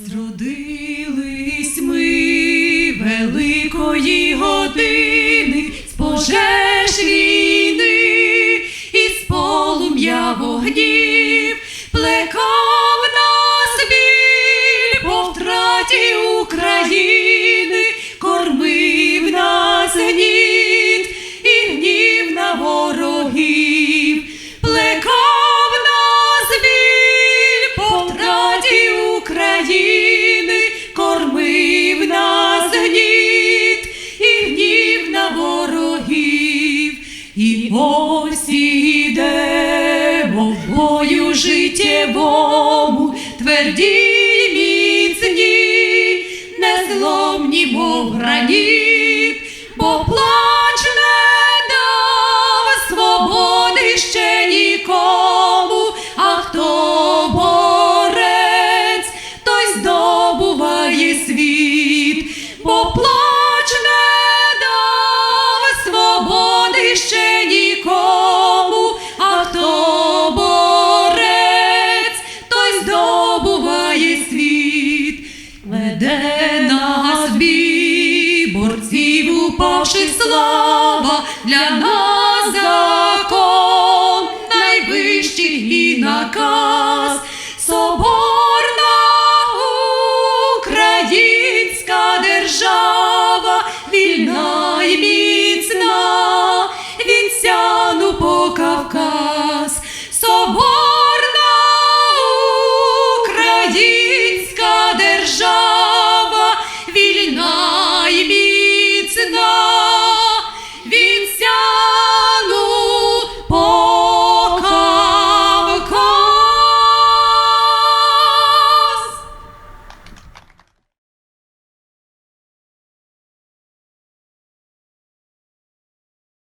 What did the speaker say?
Зродились ми великої години з пожеж війни і з полум'я вогнів. Плекав нас біль по втраті України, України, кормив нас гніт і гнів на ворогів, і ось ідемо в бою життєвому, тверді міцні, незломні, мов граніт, спів упавших слава для нас закон, найвищий і наказ, соборна українська держава, вільна і міцна, від сяну по Кавказ, соборна Україна.